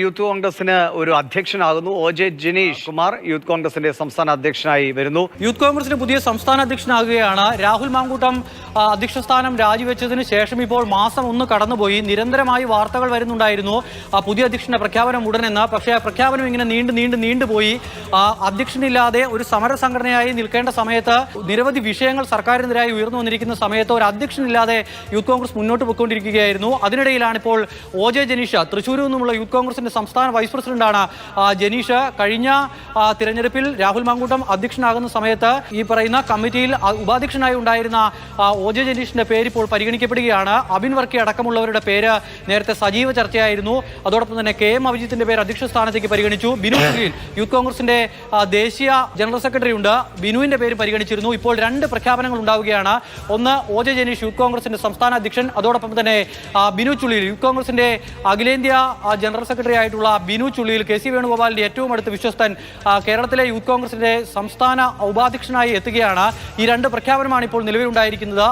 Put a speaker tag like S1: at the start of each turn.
S1: Youth കോൺഗ്രസിന് ഒരു അധ്യക്ഷനാകുന്നു. O J Jineesh Kumar youth കോൺഗ്രസിന്റെ സംസ്ഥാന അധ്യക്ഷനായി വരുന്നു.
S2: യൂത്ത് കോൺഗ്രസിന് പുതിയ സംസ്ഥാന അധ്യക്ഷനാകുകയാണ്. രാഹുൽ മാങ്കൂട്ടം അധ്യക്ഷ സ്ഥാനം രാജിവെച്ചതിന് ശേഷം ഇപ്പോൾ മാസം ഒന്ന് കടന്നുപോയി. നിരന്തരമായി വാർത്തകൾ വരുന്നുണ്ടായിരുന്നു. പുതിയ അധ്യക്ഷന്റെ പ്രഖ്യാപനം ഉടനെന്ന്. പക്ഷേ ആ പ്രഖ്യാപനം ഇങ്ങനെ നീണ്ടു നീണ്ടു നീണ്ടുപോയി അധ്യക്ഷനില്ലാതെ ഒരു സമര സംഘടനയായി നിൽക്കേണ്ട സമയത്ത് നിരവധി വിഷയങ്ങൾ സർക്കാരിനെതിരായി ഉയർന്നു വന്നിരിക്കുന്ന സമയത്ത് ഒരു അധ്യക്ഷനില്ലാതെ യൂത്ത് കോൺഗ്രസ് മുന്നോട്ട് പോയിക്കൊണ്ടിരിക്കുകയായിരുന്നു. അതിനിടയിലാണ് ഇപ്പോൾ ഒ ജെ ജനീഷ തൃശ്ശൂരിൽ നിന്നുമുള്ള യൂത്ത് കോൺഗ്രസിന്റെ സംസ്ഥാന വൈസ് പ്രസിഡന്റാണ് ജനീഷ്. കഴിഞ്ഞ തിരഞ്ഞെടുപ്പിൽ രാഹുൽ മാങ്കൂട്ടം അധ്യക്ഷനാകുന്ന സമയത്ത് ഈ പറയുന്ന കമ്മിറ്റിയിൽ ഉപാധ്യക്ഷനായി ഉണ്ടായിരുന്ന ഒ ജെ ജനീഷിന്റെ പേര് ഇപ്പോൾ പരിഗണിക്കപ്പെടുകയാണ്. അബിൻ വർക്കി അടക്കമുള്ളവരുടെ പേര് നേരത്തെ സജീവ ചർച്ചയായിരുന്നു. അതോടൊപ്പം തന്നെ കെ എം അഭിജിത്തിന്റെ പേര് അധ്യക്ഷ സ്ഥാനത്തേക്ക് പരിഗണിച്ചു. ബിനു സുധീർ യൂത്ത് കോൺഗ്രസിന്റെ ദേശീയ ജനറൽ സെക്രട്ടറി ഉണ്ട്. ബിനുവിന്റെ പേര് പരിഗണിച്ചിരുന്നു. ഇപ്പോൾ രണ്ട് പ്രഖ്യാപനങ്ങൾ ഉണ്ടാവുകയാണ്. ഒന്ന് ഒ ജെ ജനീഷ് യൂത്ത് കോൺഗ്രസിന്റെ സംസ്ഥാന അധ്യക്ഷൻ. അതോടൊപ്പം തന്നെ ബിനു ചുള്ളിയിൽ യൂത്ത് കോൺഗ്രസിന്റെ അഖിലേന്ത്യാ ജനറൽ സെക്രട്ടറി ആയിട്ടുള്ള ബിനു ചുള്ളിയിൽ കെ സി വേണുഗോപാലിന്റെ ഏറ്റവും അടുത്ത വിശ്വസ്തൻ കേരളത്തിലെ യൂത്ത് കോൺഗ്രസിന്റെ സംസ്ഥാന ഉപാധ്യക്ഷനായി എത്തുകയാണ്. ഈ രണ്ട് പ്രഖ്യാപനമാണ് ഇപ്പോൾ നിലവിലുണ്ടായിരിക്കുന്നത്.